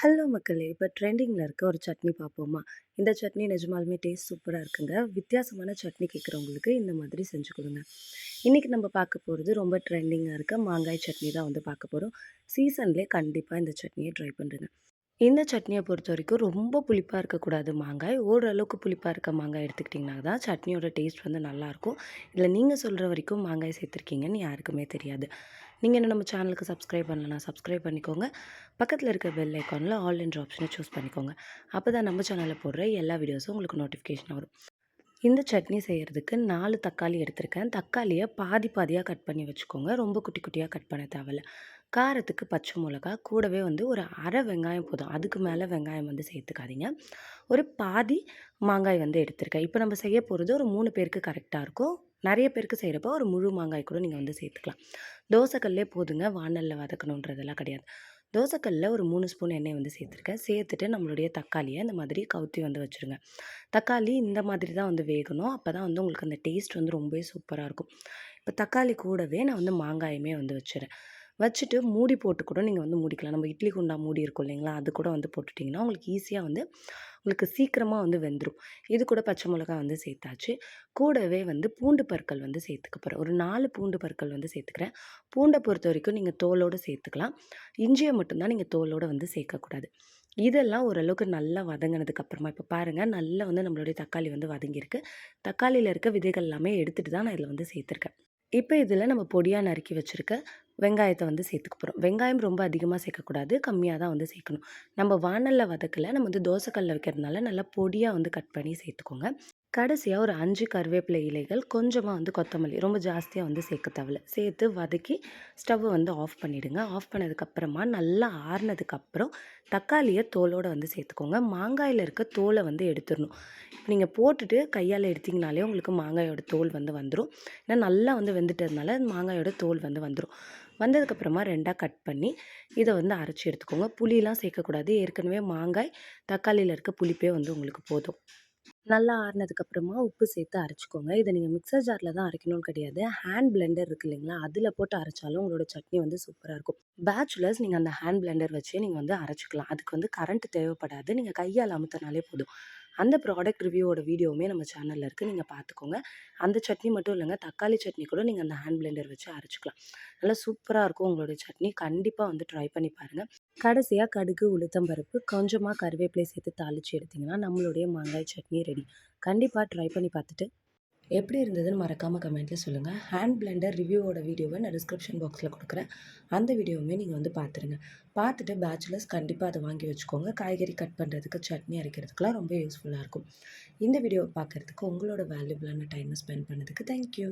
Hello மக்களே! இப்போ ட்ரெண்டிங்கில் இருக்க ஒரு சட்னி பார்ப்போமா? இந்த சட்னி நிஜமாலுமே டேஸ்ட் சூப்பராக இருக்குங்க. வித்தியாசமான சட்னி கேட்குறவங்களுக்கு இந்த மாதிரி செஞ்சு கொடுங்க இன்றைக்கி நம்ம பார்க்க போகிறது ரொம்ப ட்ரெண்டிங்காக இருக்க மாங்காய் சட்னி தான் வந்து பார்க்க போகிறோம் சீசன்லேயே கண்டிப்பாக இந்த சட்னியை ட்ரை பண்ணுங்க. இந்த சட்னியை பொறுத்த வரைக்கும் ரொம்ப புளிப்பாக இருக்கக்கூடாது மாங்காய். ஓரளவுக்கு புளிப்பாக இருக்க மாங்காய் எடுத்துக்கிட்டிங்கன்னா தான் சட்னியோட டேஸ்ட் வந்து நல்லாயிருக்கும். இல்லை நீங்கள் சொல்கிற வரைக்கும் மாங்காய் சேர்த்துருக்கீங்கன்னு யாருக்குமே தெரியாது. நீங்கள் இன்னும் நம்ம சேனலுக்கு சப்ஸ்கிரைப் பண்ணலன்னா சப்ஸ்கிரைப் பண்ணிக்கோங்க. பக்கத்தில் இருக்க பெல் ஐக்கானில் ஆல் என்ற சூஸ் பண்ணிக்கோங்க. அப்போ தான் நம்ம சேனலில் போடுற எல்லா வீடியோஸும் உங்களுக்கு நோட்டிஃபிகேஷன் வரும். இந்த சட்னி செய்கிறதுக்கு நாலு தக்காளி எடுத்திருக்கேன். தக்காளியை பாதி பாதியாக கட் பண்ணி வச்சுக்கோங்க. ரொம்ப குட்டி குட்டியாக கட் பண்ண தேவையில்ல. காரத்துக்கு பச்சை மிளகா, கூடவே வந்து ஒரு அரை வெங்காயம் போதும். அதுக்கு மேலே வெங்காயம் வந்து சேர்த்துக்காதீங்க. ஒரு பாதி மாங்காய் வந்து எடுத்திருக்கேன். இப்போ நம்ம செய்ய போகிறது ஒரு மூணு பேருக்கு கரெக்டாக இருக்கும். நிறைய பேருக்கு செய்கிறப்போ ஒரு முழு மாங்காய் கூட நீங்கள் வந்து சேர்த்துக்கலாம். தோசைக்கல்லே போதுங்க. வாணல்ல வதக்கணுன்றதெல்லாம் கிடையாது. தோசைக்கல்லில் ஒரு மூணு ஸ்பூன் எண்ணெய் வந்து சேர்த்துருக்கேன். சேர்த்துட்டு நம்மளுடைய தக்காளியை இந்த மாதிரி கவுத்தி வந்து வச்சுருங்க. தக்காளி இந்த மாதிரி தான் வந்து வேகணும். அப்போ தான் வந்து உங்களுக்கு அந்த டேஸ்ட் வந்து ரொம்பவே சூப்பராக இருக்கும். இப்போ தக்காளி கூடவே நான் வந்து மாங்காயுமே வந்து வச்சுறேன் வச்சுட்டு மூடி போட்டு கூட நீங்கள் வந்து மூடிக்கலாம். நம்ம இட்லி குண்டா மூடி இருக்கும் இல்லைங்களா? அது கூட வந்து போட்டுட்டீங்கன்னா, உங்களுக்கு ஈஸியாக வந்து உங்களுக்கு சீக்கிரமாக வந்து வெந்துடும் இது கூட பச்சை மிளகா வந்து சேர்த்தாச்சு. கூடவே வந்து பூண்டு பற்கள் வந்து சேர்த்துக்க போகிறேன் ஒரு நாலு பூண்டு பற்கள் வந்து சேர்த்துக்கிறேன். பூண்டை பொறுத்த வரைக்கும் நீங்கள் தோலோடு சேர்த்துக்கலாம். இஞ்சியை மட்டும்தான் நீங்கள் தோலோடு வந்து சேர்க்கக்கூடாது. இதெல்லாம் ஓரளவுக்கு நல்லா வதங்கினதுக்கு அப்புறமா இப்போ பாருங்கள் நல்லா வந்து நம்மளுடைய தக்காளி வந்து வதங்கியிருக்கு. தக்காளியில் இருக்க விதைகள் எல்லாமே எடுத்துகிட்டு தான் நான் இதில் வந்து சேர்த்துருக்கேன். இப்போ இதில் நம்ம பொடியாக நறுக்கி வச்சுருக்க வெங்காயத்தை வந்து சேர்த்துக்க போகிறோம் வெங்காயம் ரொம்ப அதிகமாக சேர்க்கக்கூடாது. கம்மியாக தான் வந்து சேர்க்கணும். நம்ம வாணல்ல வதக்கல. நம்ம வந்து தோசைக்கல்லில் வைக்கிறதுனால நல்லா பொடியாக வந்து கட் பண்ணி சேர்த்துக்கோங்க. கடைசியாக ஒரு அஞ்சு கருவேப்பிலை இலைகள், கொஞ்சமாக வந்து கொத்தமல்லி ரொம்ப ஜாஸ்தியாக வந்து சேர்க்க தேவையில்ல. சேர்த்து வதக்கி ஸ்டவ் வந்து ஆஃப் பண்ணிவிடுங்க ஆஃப் பண்ணதுக்கப்புறமா நல்லா ஆறுனதுக்கப்புறம் தக்காளியை தோலோடு வந்து சேர்த்துக்கோங்க. மாங்காயில் இருக்க தோலை வந்து எடுத்துடணும் நீங்கள் போட்டுட்டு கையால் எடுத்திங்கனாலே உங்களுக்கு மாங்காயோட தோல் வந்து வந்துடும் ஏன்னா நல்லா வந்து வெந்துட்டதுனால மாங்காயோட தோல் வந்து வந்துடும் வந்ததுக்கப்புறமா ரெண்டாக கட் பண்ணி இதை வந்து அரைச்சி எடுத்துக்கோங்க. புளியெலாம் சேர்க்கக்கூடாது. ஏற்கனவே மாங்காய், தக்காளியில் இருக்க புளிப்பே வந்து உங்களுக்கு போதும். நல்லா ஆறுனதுக்கு அப்புறமா உப்பு சேர்த்து அரைச்சிக்கோங்க இதை நீங்கள் மிக்ஸர் ஜாரில் தான் அரைக்கணும்னு கிடையாது. ஹேண்ட் பிளெண்டர் இருக்கு இல்லைங்களா? அதில் போட்டு அரைச்சாலும் உங்களோட சட்னி வந்து சூப்பராக இருக்கும். பேச்சுலர்ஸ் நீங்கள் அந்த ஹேண்ட் பிளெண்டர் வச்சே நீங்கள் வந்து அரைச்சிக்கலாம் அதுக்கு வந்து கரண்ட் தேவைப்படாது. நீங்கள் கையால் அமுத்துனாலே போதும். அந்த ப்ராடக்ட் ரிவ்யூவோட வீடியோவுமே நம்ம சேனலில் இருக்குது நீங்கள் பார்த்துக்கோங்க. அந்த சட்னி மட்டும் இல்லைங்க தக்காளி சட்னி கூட நீங்கள் அந்த ஹேண்ட் பிளெண்டர் வச்சு அரைச்சிக்கலாம் நல்லா சூப்பராக இருக்கும் உங்களுடைய சட்னி. கண்டிப்பாக வந்து ட்ரை பண்ணி பாருங்கள் கடைசியாக கடுகு, உளுத்தம் பருப்பு, கொஞ்சமாக கருவேப்பிலை சேர்த்து தாளிச்சு எடுத்தீங்கன்னா, நம்மளுடைய மாங்காய் சட்னி ரெடி. கண்டிப்பாக ட்ரை பண்ணி பார்த்துட்டு எப்படி இருந்ததுன்னு மறக்காமல் கமெண்ட்டில் சொல்லுங்கள் ஹேண்ட் பிளெண்டர் ரிவ்யூவோட வீடியோவை நான் டிஸ்கிரிப்ஷன் பாக்ஸில் கொடுக்குறேன் அந்த வீடியோவுமே நீங்கள் வந்து பார்த்துருங்க. பார்த்துட்டு பேச்சுலர்ஸ் கண்டிப்பாக அதை வாங்கி வச்சுக்கோங்க. காய்கறி கட் பண்ணுறதுக்கு சட்னி அரைக்கிறதுக்குலாம் ரொம்ப யூஸ்ஃபுல்லாக இருக்கும். இந்த வீடியோவை பார்க்கறதுக்கு உங்களோட வேல்யூபிளான டைமை ஸ்பெண்ட் பண்ணதுக்கு தேங்க் யூ.